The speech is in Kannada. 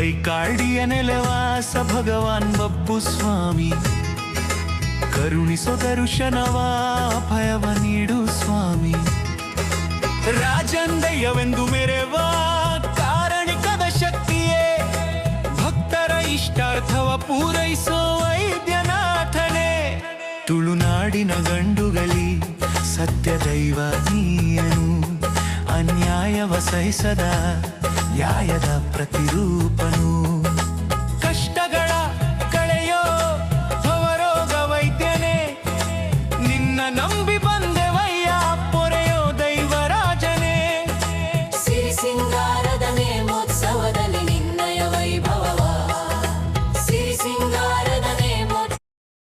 ಕಾಳ್ಡಿಯ ನೆಲವಾಸ ಭಗವಾನ್ ಬಪ್ಪು ಸ್ವಾಮಿ. ಕರುಣಿಸೋ ದರ್ಶನವ ಭಯವ ನೀಡು ಸ್ವಾಮಿ. ರಾಜಂದಯ್ಯವೆಂದು ಮೆರೆವ ಕಾರಣಿಕದ ಶಕ್ತಿಯೇ. ಭಕ್ತರ ಇಷ್ಟಾರ್ಥವ ಪೂರೈಸೋ ವೈದ್ಯನಾಥನೇ. ತುಳುನಾಡಿನ ಗಂಡುಗಳಿ ಸತ್ಯ ದೈವ ನೀಯನು. ಅನ್ಯಾಯವ ಸಹಿಸದ ನ್ಯಾಯದ ಪ್ರತಿರೂಪನು. ಕಷ್ಟಗಳ ಕಳೆಯೋ ಹೊವರೋಗ ವೈದ್ಯನೇ ನಿನ್ನ ನಂಬಿ